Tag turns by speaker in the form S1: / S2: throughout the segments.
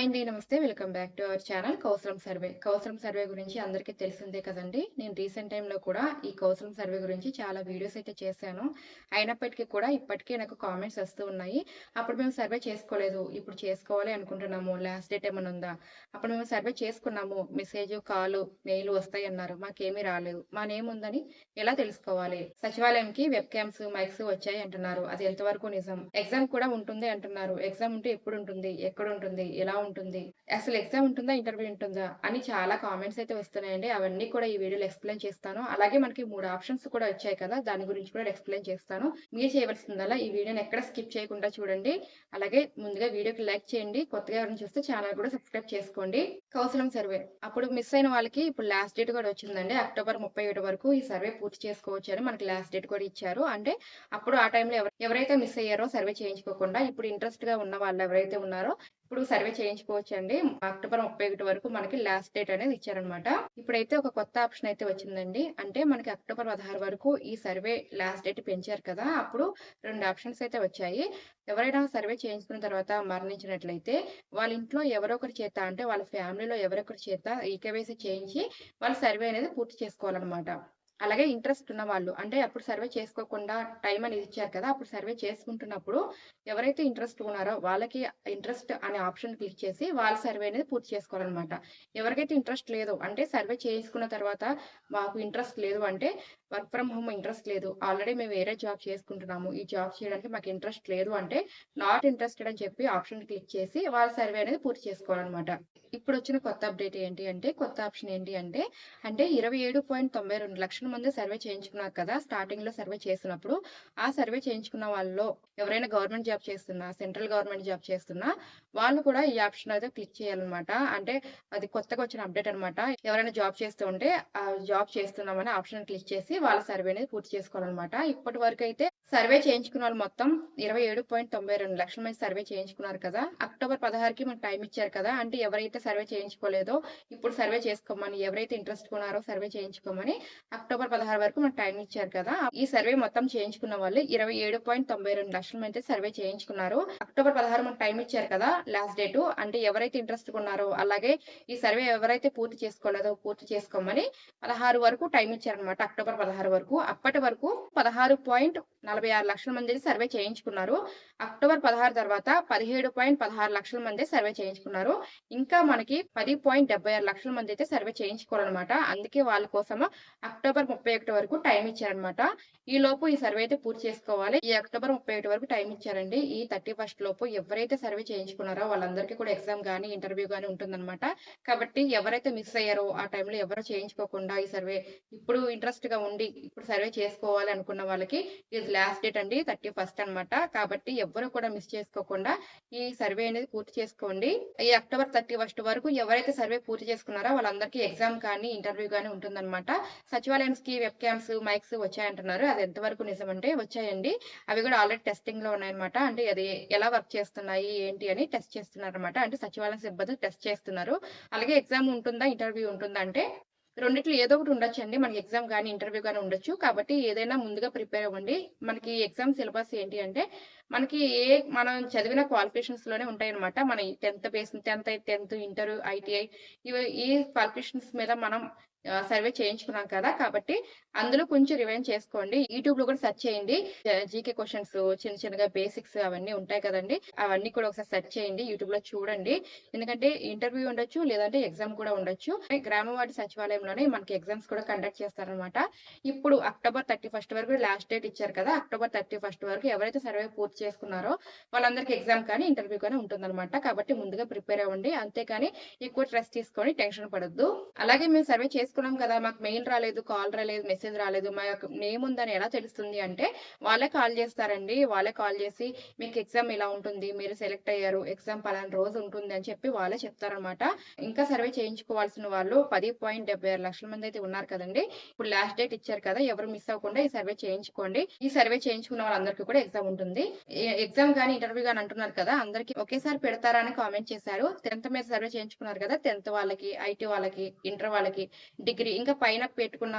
S1: Hi అండి నమస్తే. Welcome back to our channel Kaushalam survey. Kaushalam survey గురించి అందరికీ తెలిసిందే కదండి. నేను రీసెంట్ టైంలో కూడా ఈ కౌసలం సర్వే గురించి చాలా వీడియోస్ అయితే చేశాను. అయినప్పటికీ కూడా ఇప్పటికే నాకు కామెంట్స్ వస్తూ ఉన్నాయి. అప్పుడు మేము సర్వే చేసుకోలేదు. ఇప్పుడు చేసుకోవాలి అనుకుంటున్నాము. లాస్ట్ డేట్ ఏమైనా ఉందా? అప్పుడు మేము సర్వే చేసుకున్నాము. మెసేజ్ కాల్ మెయిల్ వస్తాయి అన్నారు మాకేమీ రాలేదు. మా నేమ్ ఉందని ఎలా తెలుసుకోవాలి? సచివాలయంకి వెబ్ క్యామ్స్ మైక్స్ వచ్చాయి అంటున్నారు. అది ఎంతవరకు నిజం? ఎగ్జామ్ కూడా ఉంటుంది అంటున్నారు. ఎగ్జామ్ ఉంటే ఎప్పుడు ఉంటుంది? ఎక్కడ ఉంటుంది? ఎలా ఉంటుంది ఉంటుంది. అసలు ఎగ్జామ్ ఉంటుందా? ఇంటర్వ్యూ ఉంటుందా? అని చాలా కామెంట్స్ అయితే వస్తున్నాయండి. అవన్నీ కూడా ఈ వీడియోలో ఎక్స్ప్లెయిన్ చేస్తాను. అలాగే మనకి మూడు ఆప్షన్స్ కూడా వచ్చాయి కదా దాని గురించి కూడా ఎక్స్ప్లెయిన్ చేస్తాను. మీరు చేయవలసిందల్లా ఈ వీడియోని ఎక్కడ స్కిప్ చేయకుండా చూడండి. అలాగే ముందుగా వీడియోకి లైక్ చేయండి. కొత్తగా ఎవరైనా చూస్తే ఛానల్ కూడా సబ్స్క్రైబ్ చేసుకోండి. కౌసలం సర్వే. అప్పుడు మిస్ అయిన వాళ్ళకి ఇప్పుడు లాస్ట్ డేట్ కూడా వచ్చిందండి. అక్టోబర్ ముప్పై ఒకటి వరకు ఈ సర్వే పూర్తి చేసుకోవచ్చు అని మనకి లాస్ట్ డేట్ కూడా ఇచ్చారు. అంటే అప్పుడు ఆ టైంలో ఎవరు ఎవరైతే మిస్ అయ్యారో సర్వే చేయించుకోకుండా ఇప్పుడు ఇంట్రెస్ట్గా ఉన్న వాళ్ళు ఎవరైతే ఉన్నారో ఇప్పుడు సర్వే చేయించుకోవచ్చు అండి అక్టోబర్ ముప్పై ఒకటి వరకు మనకి లాస్ట్ డేట్ అనేది ఇచ్చారనమాట. ఇప్పుడైతే ఒక కొత్త ఆప్షన్ అయితే వచ్చిందండి. అంటే మనకి అక్టోబర్ పదహారు వరకు ఈ సర్వే లాస్ట్ డేట్ పెంచారు కదా అప్పుడు రెండు ఆప్షన్స్ అయితే వచ్చాయి. ఎవరైనా సర్వే చేయించుకున్న తర్వాత మరణించినట్లయితే వాళ్ళ ఇంట్లో ఎవరొకరి చేత అంటే వాళ్ళ ఫ్యామిలీలో ఎవరొకరి చేత ఈకేవైసీ చేయించి వాళ్ళ సర్వే అనేది పూర్తి చేసుకోవాలన్నమాట. అలాగే ఇంట్రెస్ట్ ఉన్న వాళ్ళు అంటే అప్పుడు సర్వే చేసుకోకుండా టైం అనేది ఇచ్చారు కదా అప్పుడు సర్వే చేసుకుంటున్నప్పుడు ఎవరైతే ఇంట్రెస్ట్ ఉన్నారో వాళ్ళకి ఇంట్రెస్ట్ అనే ఆప్షన్ క్లిక్ చేసి వాళ్ళ సర్వే అనేది పూర్తి చేసుకోవాలన్నమాట. ఎవరికైతే ఇంట్రెస్ట్ లేదు అంటే సర్వే చేసుకున్న తర్వాత మాకు ఇంట్రెస్ట్ లేదు అంటే వర్క్ ఫ్రమ్ హోమ్ ఇంట్రెస్ట్ లేదు. ఆల్రెడీ మేము వేరే జాబ్ చేసుకుంటున్నాము. ఈ జాబ్ చేయడానికి మాకు ఇంట్రెస్ట్ లేదు అంటే నాట్ ఇంట్రెస్టెడ్ అని చెప్పి ఆప్షన్ క్లిక్ చేసి వాళ్ళ సర్వే అనేది పూర్తి చేసుకోవాలన్నమాట. ఇప్పుడు వచ్చిన కొత్త అప్డేట్ ఏంటి అంటే కొత్త ఆప్షన్ ఏంటి అంటే అంటే ఇరవై ఏడు పాయింట్ తొంభై రెండు లక్షలు ముందు సర్వే చేయించుకున్నారు కదా స్టార్టింగ్లో సర్వే చేసినప్పుడు ఆ సర్వే చేయించుకున్న వాళ్ళలో ఎవరైనా గవర్నమెంట్ జాబ్ చేస్తున్నా సెంట్రల్ గవర్నమెంట్ జాబ్ చేస్తున్నా వాళ్ళు కూడా ఈ ఆప్షన్ అయితే క్లిక్ చేయాలన్నమాట. అంటే అది కొత్తగా వచ్చిన అప్డేట్ అనమాట ఎవరైనా జాబ్ చేస్తూ ఉంటే ఆ జాబ్ చేస్తున్నామని ఆప్షన్ క్లిక్ చేసి వాళ్ళ సర్వే అనేది పూర్తి చేసుకోవాలన్నమాట. ఇప్పటి వరకు అయితే సర్వే చేయించుకున్న వాళ్ళు మొత్తం ఇరవై ఏడు పాయింట్ తొంభై రెండు లక్షల మంది సర్వే చేయించుకున్నారు కదా. అక్టోబర్ పదహారుకి మనకు టైం ఇచ్చారు కదా. అంటే ఎవరైతే సర్వే చేయించుకోలేదో ఇప్పుడు సర్వే చేసుకోమని ఎవరైతే ఇంట్రెస్ట్ ఉన్నారో సర్వే చేయించుకోమని అక్టోబర్ పదహారు వరకు మనకు టైం ఇచ్చారు కదా. ఈ సర్వే మొత్తం చేయించుకున్న వాళ్ళు ఇరవై ఏడు పాయింట్ తొంభై రెండు లక్షల మంది సర్వే చేయించుకున్నారు. అక్టోబర్ పదహారు మనకు టైం ఇచ్చారు కదా లాస్ట్ డేట్ అంటే ఎవరైతే ఇంట్రెస్ట్ ఉన్నారో అలాగే ఈ సర్వే ఎవరైతే పూర్తి చేసుకోలేదో పూర్తి చేసుకోమని పదహారు వరకు టైం ఇచ్చారనమాట అక్టోబర్ పదహారు వరకు. అప్పటి వరకు పదహారు పాయింట్ నలభై ఆరు లక్షల మంది సర్వే చేయించుకున్నారు. అక్టోబర్ పదహారు తర్వాత పదిహేడు పాయింట్ పదహారు లక్షల మంది సర్వే చేయించుకున్నారు. ఇంకా మనకి పది పాయింట్ డెబ్బై ఆరు లక్షల మంది అయితే సర్వే చేయించుకోవాలన్నమాట. అందుకే వాళ్ళ కోసం అక్టోబర్ ముప్పై ఒకటి వరకు టైం ఇచ్చారనమాట ఈ లోపు ఈ సర్వే అయితే పూర్తి చేసుకోవాలి. ఈ అక్టోబర్ ముప్పై ఒకటి వరకు టైం ఇచ్చారండి. ఈ థర్టీ ఫస్ట్ లోపు ఎవరైతే సర్వే చేయించుకున్నారో వాళ్ళందరికీ కూడా ఎగ్జామ్ కానీ ఇంటర్వ్యూ కానీ ఉంటుందన్నమాట. కాబట్టి ఎవరైతే మిస్ అయ్యారో ఆ టైంలో ఎవరో చేయించుకోకుండా ఈ సర్వే ఇప్పుడు ఇంట్రెస్ట్గా ఉండి ఇప్పుడు సర్వే చేసుకోవాలి అనుకున్న వాళ్ళకి లాస్ట్ డేట్ అండి థర్టీ ఫస్ట్ అనమాట కాబట్టి ఎవరు కూడా మిస్ చేసుకోకుండా ఈ సర్వే అనేది పూర్తి చేసుకోండి. ఈ అక్టోబర్ థర్టీ ఫస్ట్ వరకు ఎవరైతే సర్వే పూర్తి చేసుకున్నారో వాళ్ళందరికీ ఎగ్జామ్ కానీ ఇంటర్వ్యూ కానీ ఉంటుందన్నమాట. సచివాలయంస్కి వెబ్ క్యామ్స్ మైక్స్ వచ్చాయంటున్నారు. అది ఎంతవరకు నిజమంటే వచ్చాయండి. అవి కూడా ఆల్రెడీ టెస్టింగ్లో ఉన్నాయన్నమాట. అంటే అది ఎలా వర్క్ చేస్తున్నాయి ఏంటి అని టెస్ట్ చేస్తున్నారు అనమాట అంటే సచివాలయం సిబ్బంది టెస్ట్ చేస్తున్నారు. అలాగే ఎగ్జామ్ ఉంటుందా ఇంటర్వ్యూ ఉంటుందా అంటే రెండిట్లో ఏదో ఒకటి ఉండొచ్చు అండి మనకి ఎగ్జామ్ కానీ ఇంటర్వ్యూ కానీ ఉండొచ్చు. కాబట్టి ఏదైనా ముందుగా ప్రిపేర్ అవ్వండి. మనకి ఎగ్జామ్ సిలబస్ ఏంటి అంటే మనకి ఏ మనం చదివిన క్వాలిఫికేషన్స్లోనే ఉంటాయి అనమాట మన tenth base tenth tenth inter ITI ఈ క్వాలిఫికేషన్స్ మీద మనం సర్వే చేయించుకున్నాం కదా కాబట్టి అందులో కొంచెం రివైన్ చేసుకోండి. యూట్యూబ్లో కూడా సెర్చ్ చేయండి. జీకే క్వశ్చన్స్ చిన్న చిన్నగా బేసిక్స్ అవన్నీ ఉంటాయి కదండి. అవన్నీ కూడా ఒకసారి సెర్చ్ చేయండి యూట్యూబ్లో చూడండి. ఎందుకంటే ఇంటర్వ్యూ ఉండొచ్చు లేదంటే ఎగ్జామ్ కూడా ఉండొచ్చు. గ్రామవాడి సచివాలయంలోనే మనకి ఎగ్జామ్స్ కూడా కండక్ట్ చేస్తారనమాట ఇప్పుడు అక్టోబర్ థర్టీ ఫస్ట్ వరకు లాస్ట్ డేట్ ఇచ్చారు కదా అక్టోబర్ థర్టీ ఫస్ట్ వరకు ఎవరైతే సర్వే పూర్తి చేసుకున్నారో వాళ్ళందరికీ ఎగ్జామ్ కానీ ఇంటర్వ్యూ కానీ ఉంటుందన్నమాట. కాబట్టి ముందుగా ప్రిపేర్ అవ్వండి. అంతేకాని ఎక్కువ స్ట్రెస్ తీసుకొని టెన్షన్ పడద్దు. అలాగే మేము సర్వే చేసుకున్నాం కదా మాకు మెయిల్ రాలేదు కాల్ రాలేదు మెసేజ్ రాలేదు మా యొక్క నేమ్ ఉందని ఎలా తెలుస్తుంది అంటే వాళ్ళే కాల్ చేస్తారండి. వాళ్ళే కాల్ చేసి మీకు ఎగ్జామ్ ఇలా ఉంటుంది మీరు సెలెక్ట్ అయ్యారు ఎగ్జామ్ పలానా రోజు ఉంటుంది అని చెప్పి వాళ్ళే చెప్తారనమాట ఇంకా సర్వే చేయించుకోవాల్సిన వాళ్ళు పది పాయింట్ డెబ్బై ఆరు లక్షల మంది అయితే ఉన్నారు కదండి. ఇప్పుడు లాస్ట్ డేట్ ఇచ్చారు కదా ఎవరు మిస్ అవ్వకుండా ఈ సర్వే చేయించుకోండి. ఈ సర్వే చేయించుకున్న వాళ్ళందరికీ కూడా ఎగ్జామ్ ఉంటుంది. ఎగ్జామ్ కానీ ఇంటర్వ్యూ కానీ అంటున్నారు కదా అందరికి ఒకేసారి పెడతారా అని కామెంట్ చేశారు. టెన్త్ మీద సర్వే చేయించుకున్నారు కదా టెన్త్ వాళ్ళకి ఐటీ వాళ్ళకి ఇంటర్ వాళ్ళకి. డిగ్రీ ఇంకా పైన పెట్టుకున్న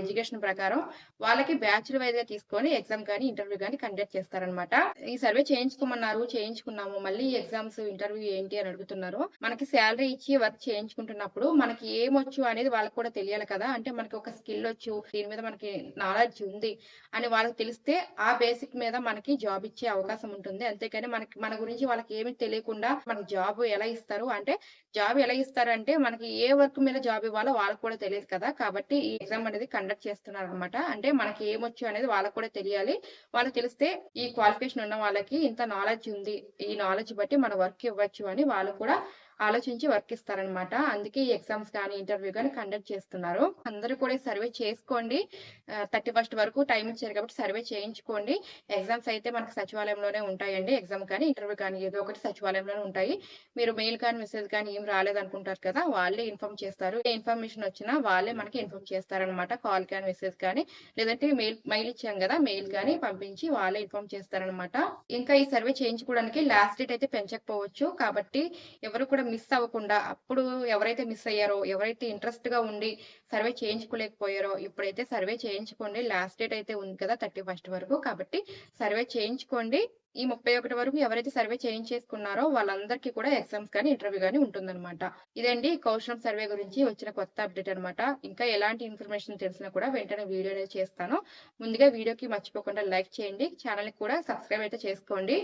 S1: ఎడ్యుకేషన్ ప్రకారం వాళ్ళకి బ్యాచ్‌ల వైస్‌గా తీసుకొని ఎగ్జామ్ గాని, ఇంటర్వ్యూ కానీ కండక్ట్ చేస్తారనమాట. ఈ సర్వే చేయించుకోమన్నారు. చేయించుకున్నాము. మళ్ళీ ఎగ్జామ్స్, ఇంటర్వ్యూ ఏంటి అని అడుగుతున్నారు. మనకి సాలరీ ఇచ్చి వర్క్ చేయించుకుంటున్నప్పుడు మనకి ఏమొచ్చు అనేది వాళ్ళకి కూడా తెలియాలి కదా! అంటే మనకి ఒక స్కిల్ వచ్చు. దీని మీద మనకి నాలెడ్జ్ ఉంది అని వాళ్ళకి తెలిస్తే ఆ బేసిక్ మీద మనకి జాబ్ ఇచ్చే అవకాశం ఉంటుంది. అంతేకాని మనకి మన గురించి వాళ్ళకి ఏమి తెలియకుండా మనకి జాబ్ ఎలా ఇస్తారు అంటే జాబ్ ఎలా ఇస్తారు అంటే మనకి ఏ వర్క్ మీద జాబ్ ఇవ్వాలో వాళ్ళకి కూడా తెలియదు కదా! కాబట్టి ఈ ఎగ్జామ్ అనేది కండక్ట్ చేస్తున్నారనమాట. అంటే మనకి ఏమొచ్చు అనేది వాళ్ళకి కూడా తెలియాలి. వాళ్ళకి తెలిస్తే ఈ క్వాలిఫికేషన్ ఉన్న వాళ్ళకి ఇంత నాలెడ్జ్ ఉంది. ఈ నాలెడ్జ్ బట్టి మన వర్క్ ఇవ్వచ్చు అని వాళ్ళు కూడా ఆలోచించి వర్క్ ఇస్తారనమాట. అందుకే ఈ ఎగ్జామ్స్ కానీ ఇంటర్వ్యూ కానీ కండక్ట్ చేస్తున్నారు. అందరూ కూడా సర్వే చేసుకోండి. థర్టీ ఫస్ట్ వరకు టైం ఇచ్చారు కాబట్టి సర్వే చేయించుకోండి. ఎగ్జామ్స్ అయితే మనకి సచివాలయంలోనే ఉంటాయండి. ఎగ్జామ్ కానీ, ఇంటర్వ్యూ కానీ ఏదో ఒకటి సచివాలయంలోనే ఉంటాయి. మీరు మెయిల్ కానీ, మెసేజ్ కానీ ఏం రాలేదనుకుంటారు కదా! వాళ్ళే ఇన్ఫార్మ్ చేస్తారు. ఏ ఇన్ఫర్మేషన్ వచ్చినా వాళ్ళే మనకి ఇన్ఫార్మ్ చేస్తారనమాట. కాల్ కానీ, మెసేజ్ కానీ లేదంటే మెయిల్ మెయిల్ ఇచ్చాం కదా మెయిల్ కానీ పంపించి వాళ్ళే ఇన్ఫార్మ్ చేస్తారనమాట. ఇంకా ఈ సర్వే చేయించుకోవడానికి లాస్ట్ డేట్ అయితే పెంచకపోవచ్చు. కాబట్టి ఎవరు కూడా మిస్ అవ్వకుండా అప్పుడు ఎవరైతే మిస్ అయ్యారో, ఎవరైతే ఇంట్రెస్ట్గా ఉండి సర్వే చేయించుకోలేకపోయారో ఇప్పుడైతే సర్వే చేయించుకోండి. లాస్ట్ డేట్ అయితే ఉంది కదా! 31 వరకు. కాబట్టి సర్వే చేయించుకోండి. ఈ 31 వరకు ఎవరైతే సర్వే చేయించేసుకున్నారో వాళ్ళందరికీ కూడా ఎగ్జామ్స్ కానీ, ఇంటర్వ్యూ కానీ ఉంటుందన్నమాట ఇదండి కౌశలం సర్వే గురించి వచ్చిన కొత్త అప్డేట్ అనమాట. ఇంకా ఎలాంటి ఇన్ఫర్మేషన్ తెలిసినా కూడా వెంటనే వీడియో అనేది చేస్తాను. ముందుగా వీడియోకి మర్చిపోకుండా లైక్ చేయండి. ఛానల్ కూడా సబ్స్క్రైబ్ అయితే చేసుకోండి.